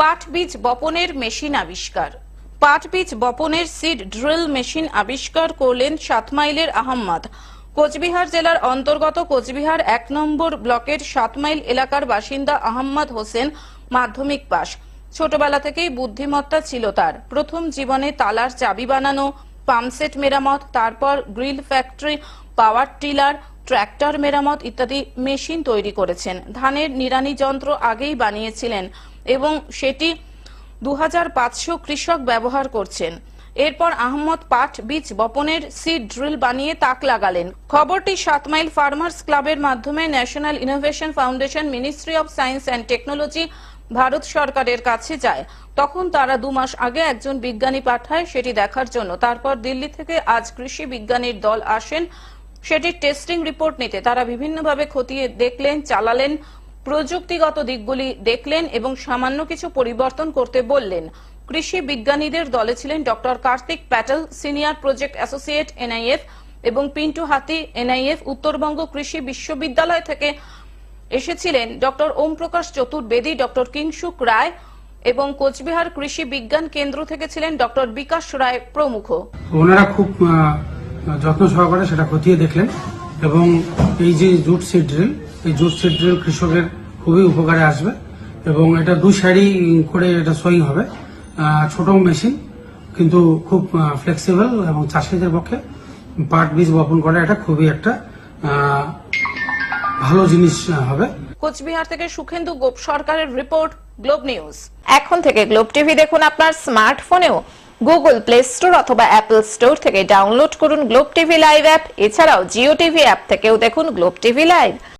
পাট বীজ বপনের মেশিন আবিষ্কার। পাট বীজ বপনের সিড ড্রিল মেশিন আবিষ্কার করলেন সাত মাইলের আহম্মদ। কোচবিহার জেলার অন্তর্গত কোচবিহার এক নম্বর ব্লকের সাত মাইল এলাকার বাসিন্দা আহম্মদ হোসেন মাধ্যমিক পাশ। ছোটবেলা থেকেই বুদ্ধিমত্তা ছিল তার। প্রথম জীবনে তালার চাবি বানানো, পাম্পসেট মেরামত, তারপর grill factory, power tiller, tractor মেরামত ইত্যাদি মেশিন তৈরি করেছেন। ধানের নিড়ানি যন্ত্র আগেই বানিয়েছিলেন। এবং সেটি দু হাজার পাঁচশো কৃষক ব্যবহার করছেন। এরপর আহমদ পাট বীজ বপনের সিড ড্রিল বানিয়ে তাক লাগালেন। খবরটি সাত মাইল ফার্মার্স ক্লাবের মাধ্যমে National Innovation Foundation Ministry of Science and Technology Bharat সরকারের কাছে যায়। তখন তারা দু মাস আগে একজন বিজ্ঞানী পাঠায় সেটি দেখার জন্য। তারপর দিল্লি থেকে আজ কৃষি বিজ্ঞানীর দল আসেন। সেটির টেস্টিং রিপোর্ট নিতে। তারা বিভিন্নভাবে খতিয়ে দেখলেন, চালালেন প্রযুক্তিগত দিকগুলি দেখলেন এবং সামান্য কিছু পরিবর্তন করতে বললেন। কৃষি বিজ্ঞানীদের দলে ছিলেন doctor Kartik Patel, senior project associate NIF এবং পিন্টু হাতি, এনআইএফ উত্তরবঙ্গ কৃষি বিশ্ববিদ্যালয় থেকে এসেছিলেন ডক্টর ওম প্রকাশ চতুর্বেদী, ডক্টর কিংসুক রায় এবং কোচবিহার কৃষি বিজ্ঞান কেন্দ্র থেকে ছিলেন ডক্টর বিকাশ রায় প্রমুখ। ওনারা খুব যত্ন সহকারে সেটা খতিয়ে দেখলেন এবং এই যে জুট সিড ড্রিল এই জুট সিড ড্রিল কৃষকের খুবই উপকারে আসবে এবং এটা দু সারি করে এটা সই হবে। ছোট মেশিন কিন্তু খুব ফ্লেক্সিবল এবং চাষিদের পক্ষে পাট বীজ বপন করা এটা খুবই একটা ভালো জিনিস হবে। কোচবিহার থেকে সুখেন্দু গোপ সরকারের রিপোর্ট গ্লোব নিউজ এখন থেকে গ্লোব টিভি দেখুন আপনার স্মার্টফোনেও গুগল প্লে স্টোর অথবা অ্যাপল স্টোর থেকে ডাউনলোড করুন গ্লোব টিভি লাইভ অ্যাপ এছাড়াও জিও টিভি অ্যাপ থেকেও দেখুন গ্লোব টিভি লাইভ